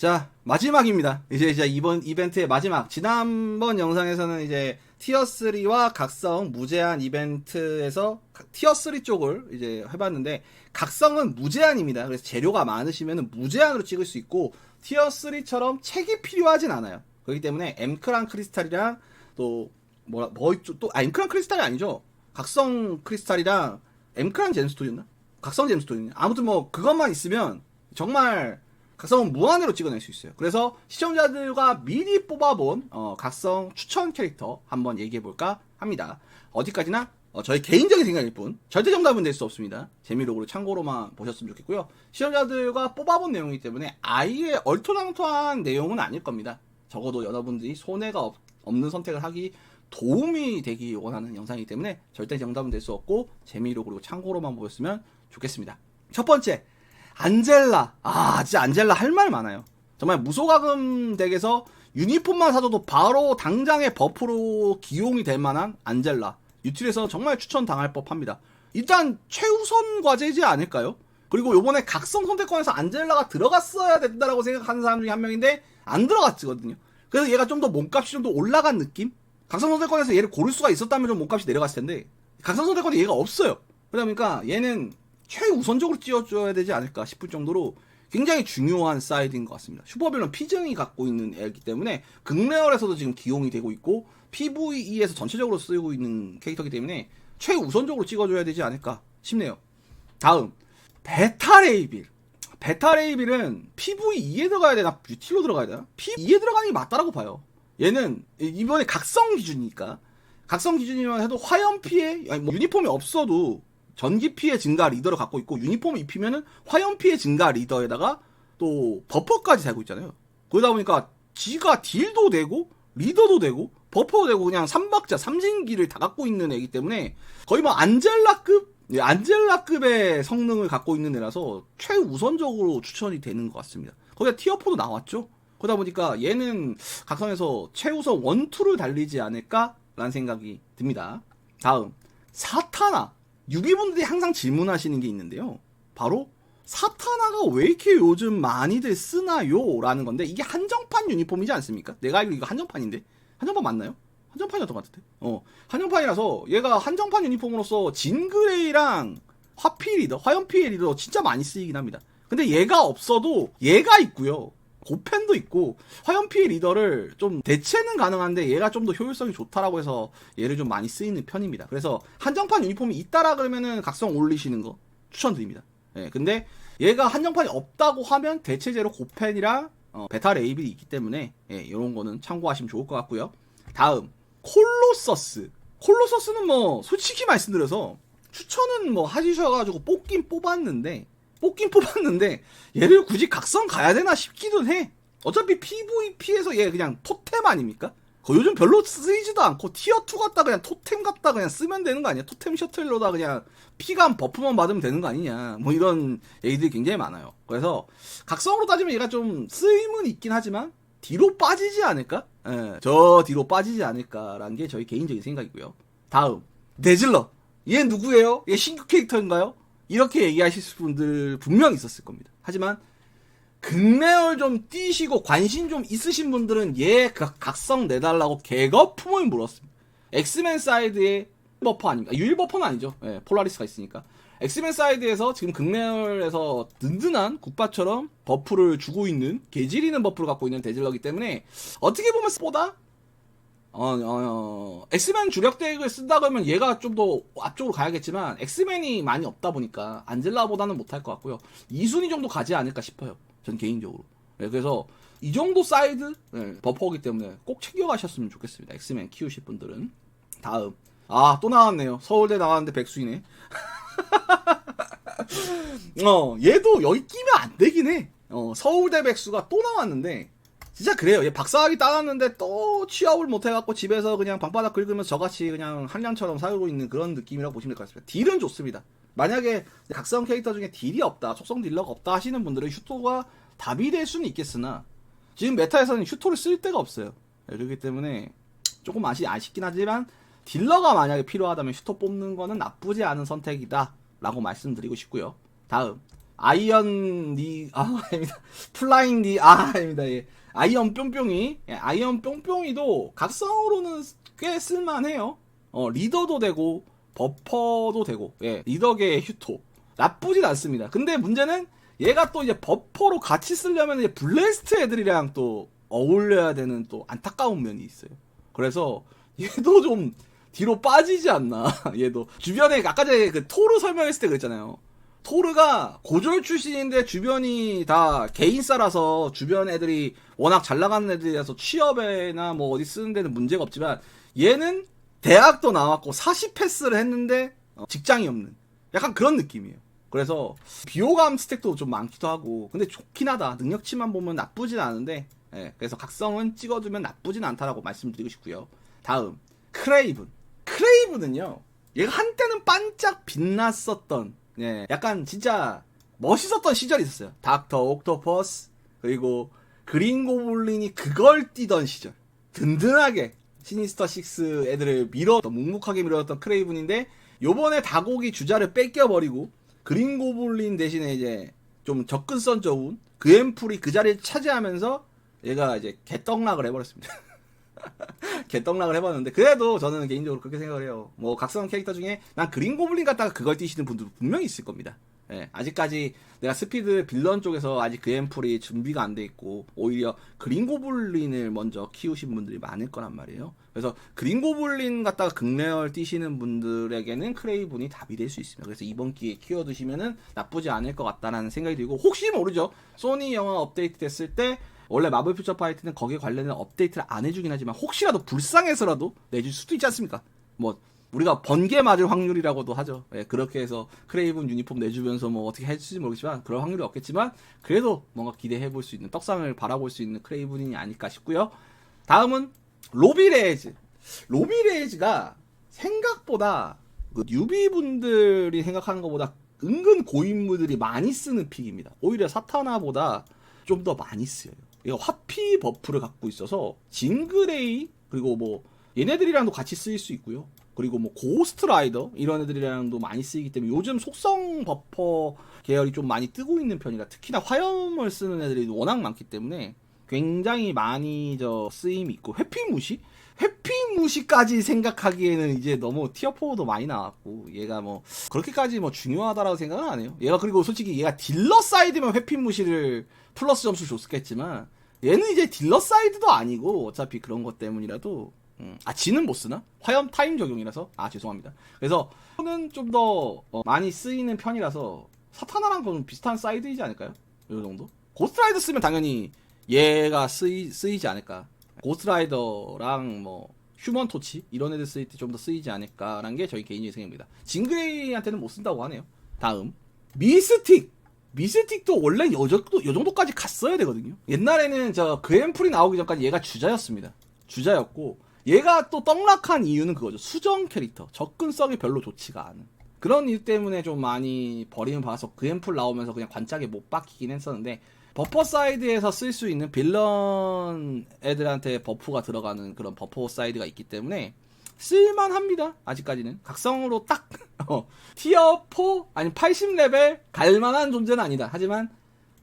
자, 마지막입니다. 이제 이제 이번 이벤트의 마지막. 지난번 영상에서는 이제 티어 3와 각성 무제한 이벤트에서 티어 3 쪽을 이제 해봤는데 각성은 무제한입니다. 그래서 재료가 많으시면 무제한으로 찍을 수 있고 티어 3처럼 책이 필요하진 않아요. 그렇기 때문에 엠크랑 크리스탈이랑 또 뭐라 뭐? 또 아, 엠크랑 크리스탈이 아니죠. 각성 크리스탈이랑 엠크랑 잼스톤이었나? 각성 잼스톤이냐? 아무튼 뭐 그것만 있으면 정말 각성은 무한으로 찍어낼 수 있어요. 그래서 시청자들과 미리 뽑아본 어, 각성 추천 캐릭터 한번 얘기해볼까 합니다. 어디까지나 어, 저희 개인적인 생각일 뿐 절대 정답은 될 수 없습니다. 재미로그로 참고로만 보셨으면 좋겠고요. 시청자들과 뽑아본 내용이기 때문에 아예 얼토당토한 내용은 아닐 겁니다. 적어도 여러분들이 손해가 없, 없는 선택을 하기 도움이 되기 원하는 영상이기 때문에 절대 정답은 될 수 없고 재미로 그리고 참고로만 보였으면 좋겠습니다. 첫 번째 안젤라. 아, 진짜 안젤라 할 말 많아요. 정말 무소가금 덱에서 유니폼만 사줘도 바로 당장의 버프로 기용이 될 만한 안젤라. 유틸에서 정말 추천 당할 법합니다. 일단 최우선 과제이지 않을까요? 그리고 요번에 각성 선택권에서 안젤라가 들어갔어야 된다라고 생각하는 사람 중에 한 명인데 안 들어갔거든요. 그래서 얘가 좀 더 몸값이 좀 더 올라간 느낌? 각성 선택권에서 얘를 고를 수가 있었다면 좀 몸값이 내려갔을 텐데 각성 선택권에 얘가 없어요. 그러다 보니까 얘는 최우선적으로 띄워줘야 되지 않을까 싶을 정도로 굉장히 중요한 사이드인 것 같습니다. 슈퍼빌런 피정이 갖고 있는 애이기 때문에 극레얼에서도 지금 기용이 되고 있고 PVE에서 전체적으로 쓰이고 있는 캐릭터이기 때문에 최우선적으로 찍어줘야 되지 않을까 싶네요. 다음 베타레이빌 베타레이빌은 PVE에 들어가야 되나 뷰티로 들어가야 되나? PVE에 들어가는 게 맞다라고 봐요. 얘는 이번에 각성 기준이니까 각성 기준이면 해도 화염 피해 아니 뭐 유니폼이 없어도 전기 피해 증가 리더를 갖고 있고 유니폼 입히면은 화염 피해 증가 리더에다가 또 버퍼까지 달고 있잖아요. 그러다 보니까 지가 딜도 되고 리더도 되고 버퍼도 되고 그냥 삼박자 삼진기를 다 갖고 있는 애기 때문에 거의 뭐 안젤라급 예, 안젤라급의 성능을 갖고 있는 애라서 최우선적으로 추천이 되는 것 같습니다. 거기다 티어4도 나왔죠. 그러다 보니까 얘는 각성에서 최우선 원투를 달리지 않을까라는 생각이 듭니다. 다음 사타나 유비분들이 항상 질문하시는 게 있는데요. 바로 사타나가 왜 이렇게 요즘 많이들 쓰나요? 라는 건데 이게 한정판 유니폼이지 않습니까? 내가 알기로 이거 한정판인데 한정판 맞나요? 한정판이었던 것 같은데. 어 한정판이라서 얘가 한정판 유니폼으로서 진그레이랑 화피 리더, 화염피해 리더 진짜 많이 쓰이긴 합니다. 근데 얘가 없어도 얘가 있고요. 고펜도 있고 화염피해 리더를 좀 대체는 가능한데 얘가 좀 더 효율성이 좋다라고 해서 얘를 좀 많이 쓰이는 편입니다. 그래서 한정판 유니폼이 있다라 그러면은 각성 올리시는 거 추천드립니다. 예, 근데 얘가 한정판이 없다고 하면 대체제로 고펜이랑 어, 베타 레이블이 있기 때문에 예, 이런 거는 참고하시면 좋을 것 같고요. 다음 콜로서스. 콜로서스는 뭐 솔직히 말씀드려서 추천은 뭐 하시셔가지고 뽑긴 뽑았는데 뽑긴 뽑았는데 얘를 굳이 각성 가야 되나 싶기도 해. 어차피 PVP에서 얘 그냥 토템 아닙니까? 거 요즘 별로 쓰이지도 않고 티어 2 같다 그냥 토템 같다 그냥 쓰면 되는 거 아니야? 토템 셔틀로다 그냥 피감 버프만 받으면 되는 거 아니냐? 뭐 이런 얘기들이 굉장히 많아요. 그래서 각성으로 따지면 얘가 좀 쓰임은 있긴 하지만 뒤로 빠지지 않을까? 예, 저 뒤로 빠지지 않을까라는 게 저희 개인적인 생각이고요. 다음 네즐러. 얘 누구예요? 얘 신규 캐릭터인가요? 이렇게 얘기하실 분들 분명 있었을 겁니다. 하지만 극레얼 좀 뛰시고 관심 좀 있으신 분들은 얘 각성 내달라고 개거품을 물었습니다. 엑스맨 사이드의 버퍼 아닙니까? 유일 버퍼는 아니죠. 예, 폴라리스가 있으니까. 엑스맨 사이드에서 지금 극레얼에서 든든한 국바처럼 버프를 주고 있는 개지리는 버프를 갖고 있는 데질러기 때문에 어떻게 보면 보다 어, 어, 어, 엑스맨 주력 덱을 쓴다 그러면 얘가 좀 더 앞쪽으로 가야겠지만 엑스맨이 많이 없다 보니까 안젤라보다는 못할 것 같고요. 2순위 정도 가지 않을까 싶어요. 전 개인적으로. 네, 그래서 이 정도 사이드 네, 버퍼이기 때문에 꼭 챙겨가셨으면 좋겠습니다. 엑스맨 키우실 분들은. 다음. 아, 또 나왔네요. 서울대 나왔는데 백수이네. 어, 얘도 여기 끼면 안 되긴 해. 어, 서울대 백수가 또 나왔는데, 진짜 그래요. 얘 박사학위 따놨는데 또 취업을 못해갖고 집에서 그냥 방바닥 긁으면서 저같이 그냥 한량처럼 살고 있는 그런 느낌이라고 보시면 될 것 같습니다. 딜은 좋습니다. 만약에 각성 캐릭터 중에 딜이 없다, 속성 딜러가 없다 하시는 분들은 슈토가 답이 될 수는 있겠으나, 지금 메타에서는 슈토를 쓸 데가 없어요. 네, 그렇기 때문에 조금 아시, 아쉽긴 하지만, 딜러가 만약에 필요하다면 슈토 뽑는 거는 나쁘지 않은 선택이다. 라고 말씀드리고 싶고요. 다음. 아이언 니, 아, 아닙니다. 플라잉 니, 아, 아닙니다. 예. 아이언 뿅뿅이, 예, 아이언 뿅뿅이도 각성으로는 꽤 쓸만해요. 어, 리더도 되고, 버퍼도 되고, 예, 리더계의 휴토. 나쁘진 않습니다. 근데 문제는 얘가 또 이제 버퍼로 같이 쓰려면 이제 블레스트 애들이랑 또 어울려야 되는 또 안타까운 면이 있어요. 그래서 얘도 좀 뒤로 빠지지 않나. 얘도 주변에 아까 전에 그 토르 설명했을 때 그랬잖아요. 토르가 고졸 출신인데 주변이 다 개인싸라서 주변 애들이 워낙 잘 나가는 애들이라서 취업에나 뭐 어디 쓰는 데는 문제가 없지만 얘는 대학도 나왔고 40 패스를 했는데 어, 직장이 없는 약간 그런 느낌이에요. 그래서 비호감 스택도 좀 많기도 하고 근데 좋긴 하다. 능력치만 보면 나쁘진 않은데 예, 그래서 각성은 찍어두면 나쁘진 않다라고 말씀드리고 싶고요. 다음 크레이븐. 크레이븐은요. 얘가 한때는 반짝 빛났었던 예, 약간 진짜 멋있었던 시절이 있었어요. 닥터 옥토퍼스 그리고 그린 고블린이 그걸 뛰던 시절. 든든하게 시니스터 6 애들을 밀었던 묵묵하게 밀었던 크레이븐인데 요번에 다곡이 주자를 뺏겨버리고 그린 고블린 대신에 이제 좀 접근성 좋은 그엠풀이 그 자리를 차지하면서 얘가 이제 개떡락을 해버렸습니다. 개떡락을 해봤는데 그래도 저는 개인적으로 그렇게 생각을 해요. 뭐 각성 캐릭터 중에 난 그린 고블린 갖다가 그걸 뛰시는 분들도 분명히 있을 겁니다. 예, 아직까지 내가 스피드 빌런 쪽에서 아직 그 앰플이 준비가 안 돼 있고 오히려 그린 고블린을 먼저 키우신 분들이 많을 거란 말이에요. 그래서 그린 고블린 갖다가 극레얼 뛰시는 분들에게는 크레이븐이 답이 될 수 있습니다. 그래서 이번 기회에 키워두시면은 나쁘지 않을 것 같다라는 생각이 들고 혹시 모르죠. 소니 영화 업데이트 됐을 때 원래 마블 퓨처 파이트는 거기에 관련된 업데이트를 안 해주긴 하지만 혹시라도 불쌍해서라도 내줄 수도 있지 않습니까? 뭐 우리가 번개 맞을 확률이라고도 하죠. 예, 그렇게 해서 크레이븐 유니폼 내주면서 뭐 어떻게 할지 모르겠지만 그럴 확률이 없겠지만 그래도 뭔가 기대해 볼 수 있는 떡상을 바라볼 수 있는 크레이븐이 아닐까 싶고요. 다음은 로비 레이즈. 로비 레이즈가 생각보다 그 뉴비분들이 생각하는 것보다 은근 고인물들이 많이 쓰는 픽입니다. 오히려 사타나보다 좀 더 많이 쓰여요. 얘가 화피 버프를 갖고 있어서 징그레이 그리고 뭐 얘네들이랑도 같이 쓰일 수 있고요. 그리고 뭐 고스트 라이더 이런 애들이랑도 많이 쓰이기 때문에 요즘 속성 버퍼 계열이 좀 많이 뜨고 있는 편이라 특히나 화염을 쓰는 애들이 워낙 많기 때문에 굉장히 많이 저 쓰임이 있고 회피무시? 회피무시까지 생각하기에는 이제 너무 티어4도 많이 나왔고 얘가 뭐 그렇게까지 뭐 중요하다라고 생각은 안 해요 얘가 그리고 솔직히 얘가 딜러 사이드면 회피무시를 플러스 점수 줬겠지만 얘는 이제 딜러 사이드도 아니고 어차피 그런 것 때문이라도 음, 아 지는 못 쓰나? 화염 타임 적용이라서 아 죄송합니다. 그래서 는좀 더 많이 쓰이는 편이라서 사타나랑 좀 비슷한 사이드이지 않을까요? 이 정도? 고스트라이더 쓰면 당연히 얘가 쓰이, 쓰이지 않을까. 고스트라이더랑 뭐 휴먼 토치 이런 애들 쓰일 때 좀 더 쓰이지 않을까라는 게 저희 개인적인 생각입니다. 징그레이한테는 못 쓴다고 하네요. 다음 미스틱 미스틱도 원래 요 정도, 요 정도까지 갔어야 되거든요. 옛날에는 저 그램플이 나오기 전까지 얘가 주자였습니다. 주자였고 얘가 또 떡락한 이유는 그거죠. 수정 캐릭터. 접근성이 별로 좋지가 않은. 그런 이유 때문에 좀 많이 버림을 받아서 그램플 나오면서 그냥 관짝에 못 박히긴 했었는데 버퍼 사이드에서 쓸 수 있는 빌런 애들한테 버프가 들어가는 그런 버퍼 사이드가 있기 때문에 쓸만합니다. 아직까지는 각성으로 딱 어, 티어 4 아니 80레벨 갈만한 존재는 아니다. 하지만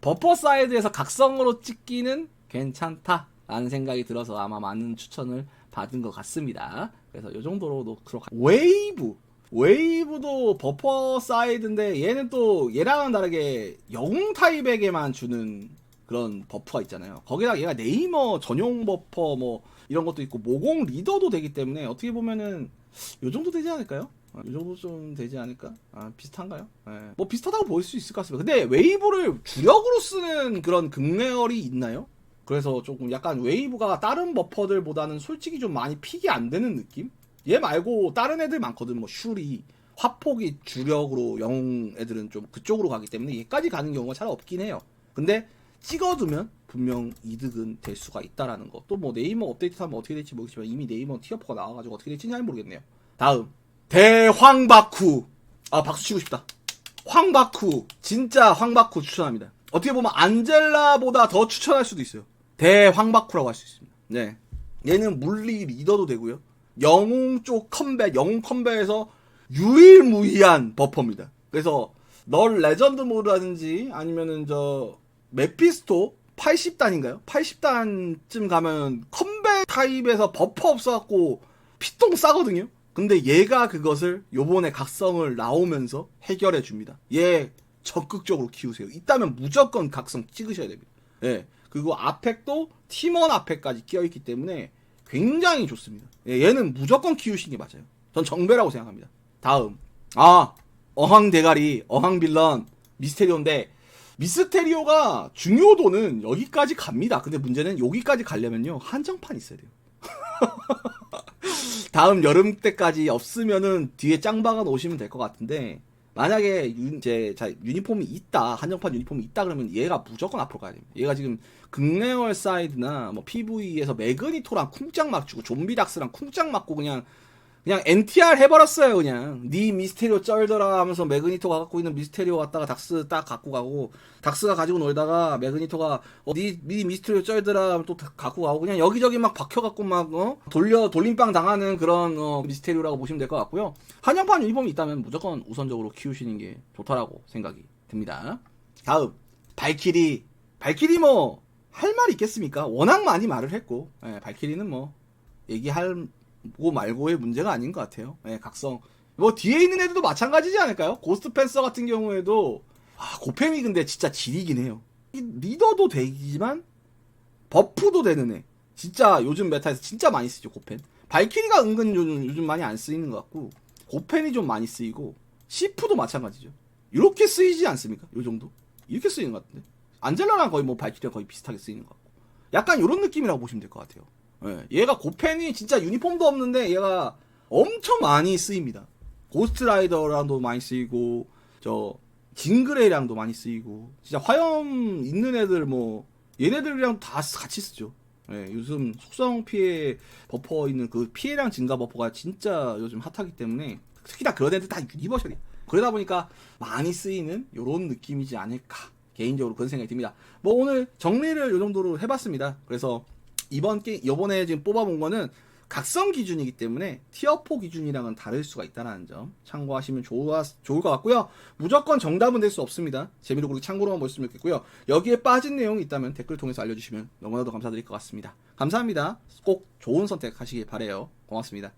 버퍼 사이드에서 각성으로 찍기는 괜찮다라는 생각이 들어서 아마 많은 추천을 받은 것 같습니다. 그래서 이 정도로도 들어가. 웨이브 웨이브도 버퍼 사이드인데 얘는 또 얘랑은 다르게 영웅 타입에게만 주는 그런 버프가 있잖아요. 거기다 얘가 네이머 전용 버퍼 뭐 이런 것도 있고 모공 리더도 되기 때문에 어떻게 보면은 요 정도 되지 않을까요? 어, 이 정도 좀 되지 않을까? 아, 비슷한가요? 예. 뭐 비슷하다고 볼 수 있을 것 같습니다. 근데 웨이브를 주력으로 쓰는 그런 극레얼이 있나요? 그래서 조금 약간 웨이브가 다른 버퍼들보다는 솔직히 좀 많이 픽이 안 되는 느낌? 얘 말고 다른 애들 많거든. 뭐 슈리, 화폭이 주력으로 영웅 애들은 좀 그쪽으로 가기 때문에 얘까지 가는 경우가 잘 없긴 해요. 근데 찍어두면 분명 이득은 될 수가 있다라는 거. 또 뭐 네이머 업데이트 하면 어떻게 될지 모르겠지만 이미 네이머 티어포가 나와가지고 어떻게 될지 잘 모르겠네요. 다음 대황바쿠. 아 박수 치고 싶다. 황바쿠 진짜 황바쿠 추천합니다. 어떻게 보면 안젤라보다 더 추천할 수도 있어요. 대황바쿠라고 할 수 있습니다. 네, 얘는 물리 리더도 되고요. 영웅 쪽 컴뱃, 영웅 컴뱃에서 유일무이한 버퍼입니다. 그래서 널 레전드 모드라든지 아니면은 저 메피스토 80단인가요? 80단쯤 가면 컴백 타입에서 버퍼 없어갖고 피똥 싸거든요. 근데 얘가 그것을 요번에 각성을 나오면서 해결해 줍니다. 얘 적극적으로 키우세요. 있다면 무조건 각성 찍으셔야 됩니다. 예. 그리고 아펙도 팀원 아펙까지 끼어있기 때문에 굉장히 좋습니다. 예, 얘는 무조건 키우시는 게 맞아요. 전 정배라고 생각합니다. 다음. 아, 어항 대가리, 어항 빌런, 미스테리오인데, 미스테리오가 중요도는 여기까지 갑니다. 근데 문제는 여기까지 가려면요, 한정판 있어야 돼요. 다음 여름 때까지 없으면은 뒤에 짱박아 놓으시면 될 것 같은데, 만약에 유, 이제 자, 유니폼이 있다, 한정판 유니폼이 있다 그러면 얘가 무조건 앞으로 가야 됩니다. 얘가 지금 극레얼 사이드나 뭐 PV에서 매그니토랑 쿵짝 맞추고 좀비닥스랑 쿵짝 맞고 그냥 그냥 NTR 해버렸어요 그냥. 니 미스테리오 쩔더라 하면서 매그니토가 갖고 있는 미스테리오 갖다가 닥스 딱 갖고 가고 닥스가 가지고 놀다가 매그니토가 어, 니, 니 미스테리오 쩔더라 하면 또 다- 갖고 가고 그냥 여기저기 막 박혀갖고 막 어? 돌려 돌림빵 당하는 그런 어, 미스테리오라고 보시면 될 것 같고요. 한정판 유니폼이 있다면 무조건 우선적으로 키우시는 게 좋다라고 생각이 듭니다. 다음 발키리. 발키리 뭐 할 말이 있겠습니까? 워낙 많이 말을 했고 예, 발키리는 뭐 얘기할 고 말고의 문제가 아닌 것 같아요. 예, 각성. 뭐 뒤에 있는 애들도 마찬가지지 않을까요? 고스트 펜서 같은 경우에도 아, 고팸이 근데 진짜 질이긴 해요. 이 리더도 되지만 버프도 되는 애. 진짜 요즘 메타에서 진짜 많이 쓰죠 고펜. 발키리가 은근 요즘, 요즘 많이 안 쓰이는 것 같고 고펜이 좀 많이 쓰이고 시프도 마찬가지죠. 이렇게 쓰이지 않습니까? 요 정도 이렇게 쓰이는 것 같은데 안젤라랑 거의 뭐 발키리랑 거의 비슷하게 쓰이는 것 같고 약간 이런 느낌이라고 보시면 될 것 같아요. 예, 얘가 고펜이 진짜 유니폼도 없는데 얘가 엄청 많이 쓰입니다. 고스트라이더랑도 많이 쓰이고 저 징그레이랑도 많이 쓰이고 진짜 화염 있는 애들 뭐 얘네들이랑 다 같이 쓰죠. 예, 요즘 속성 피해 버퍼 있는 그 피해량 증가 버퍼가 진짜 요즘 핫하기 때문에 특히나 그런 애들 다 유니버셜이야. 그러다 보니까 많이 쓰이는 요런 느낌이지 않을까 개인적으로 그런 생각이 듭니다. 뭐 오늘 정리를 요 정도로 해봤습니다. 그래서 이번 게 이번에 지금 뽑아본 거는 각성 기준이기 때문에 티어4 기준이랑은 다를 수가 있다는 점 참고하시면 좋아, 좋을 것 같고요. 무조건 정답은 될 수 없습니다. 재미로 그렇게 참고로만 보시면 좋겠고요. 여기에 빠진 내용이 있다면 댓글 통해서 알려주시면 너무나도 감사드릴 것 같습니다. 감사합니다. 꼭 좋은 선택 하시길 바래요. 고맙습니다.